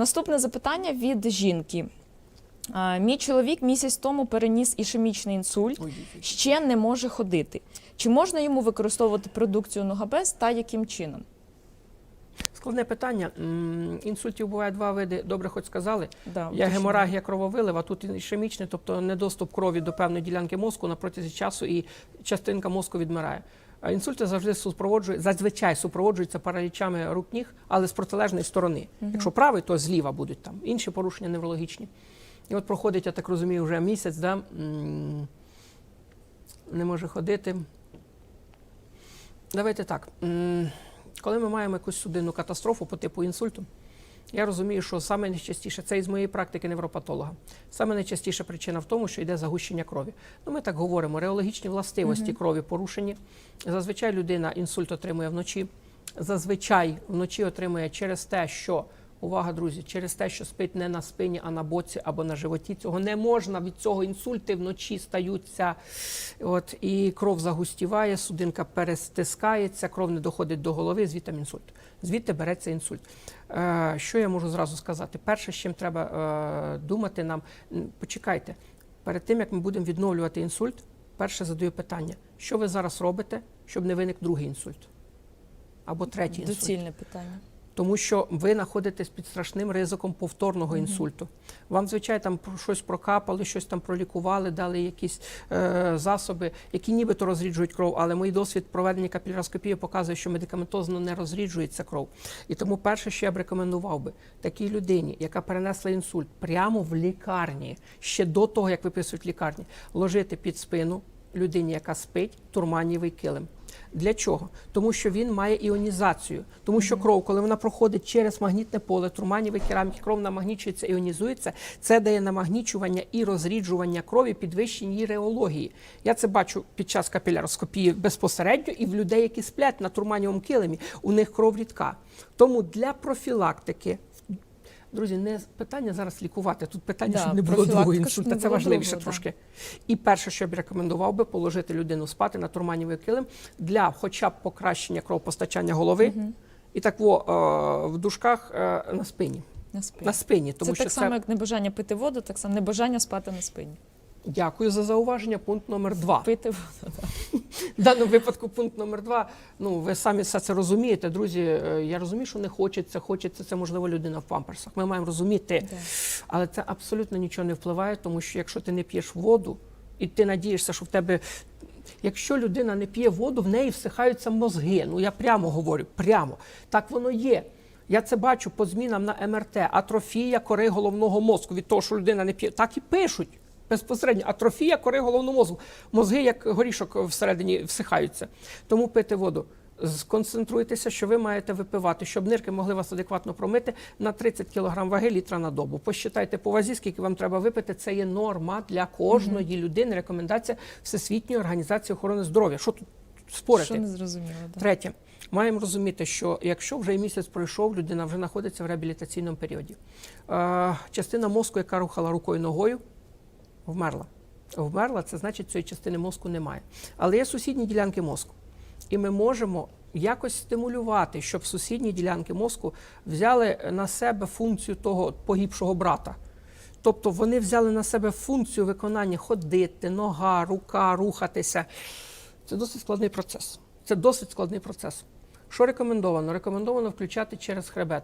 Наступне запитання від жінки. Мій чоловік місяць тому переніс ішемічний інсульт, ще не може ходити. Чи можна йому використовувати продукцію Ногабез та яким чином? Складне питання. Інсультів буває два види. Добре, хоч сказали. Да, уточнення. геморагія крововилив, а тут ішемічний, тобто недоступ крові до певної ділянки мозку на протязі часу і частинка мозку відмирає. Інсульти завжди супроводжують, зазвичай супроводжуються паралічами рук ніг, але з протилежної сторони. Якщо правий, то зліва будуть там інші порушення неврологічні. І от проходить, я так розумію, вже місяць, да? не може ходити. Давайте так. Коли ми маємо якусь судинну катастрофу по типу інсульту, я розумію, що саме найчастіше, це із моєї практики невропатолога, саме найчастіша причина в тому, що йде загущення крові. Ну, ми так говоримо, реологічні властивості крові порушені. Зазвичай людина інсульт отримує вночі. Зазвичай вночі отримує через те, що увага, друзі, через те, що спить не на спині, а на боці або на животі. Цього не можна. Від цього інсульти вночі стаються. От і кров загустіває, судинка перестискається, кров не доходить до голови, звідти інсульт. Звідти береться інсульт. Е, що я можу зразу сказати? Перше, з чим треба е, думати нам, почекайте, перед тим як ми будемо відновлювати інсульт, перше задаю питання: що ви зараз робите, щоб не виник другий інсульт? Або третій інсульт. Доцільне питання. Тому що ви знаходитесь під страшним ризиком повторного інсульту. Вам, звичайно, там щось прокапали, щось там пролікували, дали якісь е, засоби, які нібито розріджують кров. Але мій досвід проведення капіляроскопії показує, що медикаментозно не розріджується кров. І тому перше, що я б рекомендував би такій людині, яка перенесла інсульт прямо в лікарні, ще до того, як виписують лікарні, ложити під спину людині, яка спить, турманівий килим. Для чого? Тому що він має іонізацію. Тому що кров, коли вона проходить через магнітне поле, турманівий кераміки, кров намагнічується, іонізується. Це дає намагнічування і розріджування крові, підвищення її реології. Я це бачу під час капіляроскопії безпосередньо і в людей, які сплять на турманівому килимі, у них кров рідка. Тому для профілактики. Друзі, не питання зараз лікувати. Тут питання, Да, щоб не було другого інсульта. Це було важливіше да. трошки. І перше, що я б рекомендував би, положити людину спати на турманівий килим для хоча б покращення кровопостачання голови. І так во, е, в дужках е, на спині. На спині. На спині, тому це що так це само, як небажання пити воду, так само небажання спати на спині. Дякую за зауваження. Пункт номер два. Пити воду. В даному випадку пункт номер два. Ну ви самі все це розумієте, друзі. Е, Я розумію, що не хочеться, хочеться. Це можливо людина в памперсах. Ми маємо розуміти, але це абсолютно нічого не впливає, тому що якщо ти не п'єш воду, і ти надієшся, що в тебе. Якщо людина не п'є воду, в неї всихаються мозги. Ну я прямо говорю, прямо так воно є. Я це бачу по змінам на МРТ, атрофія кори головного мозку від того, що людина не п'є. Так і пишуть безпосередньо. Атрофія кори головного мозку. Мозги, як горішок всередині, всихаються. Тому пити воду. Сконцентруйтеся, що ви маєте випивати, щоб нирки могли вас адекватно промити на 30 кг ваги літра на добу. Посчитайте по вазі, скільки вам треба випити. Це є норма для кожної людини. Рекомендація Всесвітньої організації охорони здоров'я. Що тут спорити? Що не зрозуміло. Да. Третє, маємо розуміти, що якщо вже місяць пройшов, людина вже знаходиться в реабілітаційному періоді. Частина мозку, яка рухала рукою ногою, вмерла. Вмерла, це значить, цієї частини мозку немає. Але є сусідні ділянки мозку. І ми можемо якось стимулювати, щоб сусідні ділянки мозку взяли на себе функцію того погибшого брата. Тобто вони взяли на себе функцію виконання ходити, нога, рука, рухатися. Це досить складний процес. Це досить складний процес. Що рекомендовано? Рекомендовано включати через хребет.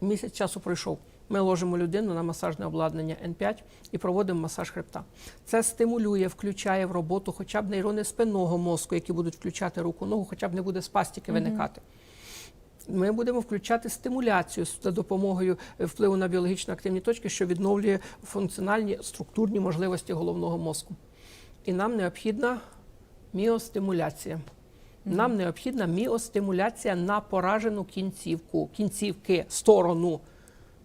Місяць часу пройшов. Ми ложимо людину на масажне обладнання N5 і проводимо масаж хребта. Це стимулює, включає в роботу хоча б нейрони спинного мозку, які будуть включати руку, ногу, хоча б не буде спастики виникати. Ми будемо включати стимуляцію за допомогою е, впливу на біологічно активні точки, що відновлює функціональні структурні можливості головного мозку. І нам необхідна міостимуляція. Нам необхідна міостимуляція на поражену кінцівку, кінцівки, сторону.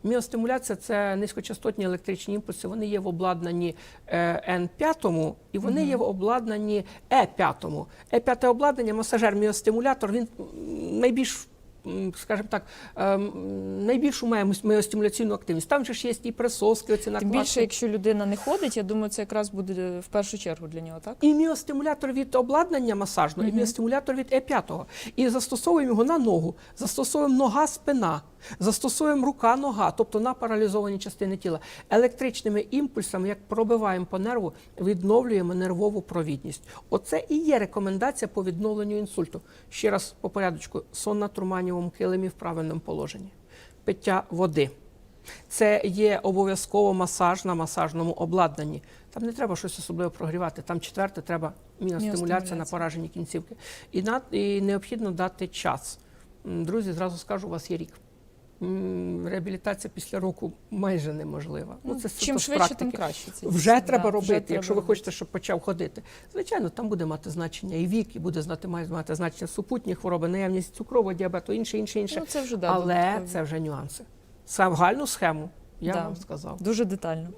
Міостимуляція це низькочастотні електричні імпульси. Вони є в обладнанні е, N5 і вони є в обладнанні E5. E5 обладнання, масажер міостимулятор, він найбільш скажімо так, ем, найбільшу має міостимуляційну активність. Там же ж є і присоски, оці Тим більше, якщо людина не ходить, я думаю, це якраз буде в першу чергу для нього, так? І міостимулятор від обладнання масажного, і міостимулятор від Е5. І застосовуємо його на ногу, застосовуємо нога, спина, застосовуємо рука, нога, тобто на паралізовані частини тіла. Електричними імпульсами, як пробиваємо по нерву, відновлюємо нервову провідність. Оце і є рекомендація по відновленню інсульту. Ще раз по порядочку: сон на турманівому килимі в правильному положенні, пиття води. Це є обов'язково масаж на масажному обладнанні. Там не треба щось особливо прогрівати. Там четверте треба міностимуляція на пораженні поражені кінцівки. І, на, і необхідно дати час. Друзі, зразу скажу, у вас є рік. Реабілітація після року майже неможлива. Ну, це Чим швидше, тим краще. Це Вже дійсно, треба да, робити, вже треба якщо ви робити. хочете, щоб почав ходити. Звичайно, там буде мати значення і вік, і буде знати, має мати значення супутні хвороби, наявність цукрового діабету, інше, інше, інше. Ну, це вже да, Але це вже нюанси. Загальну схему я Да. вам сказав. дуже детально.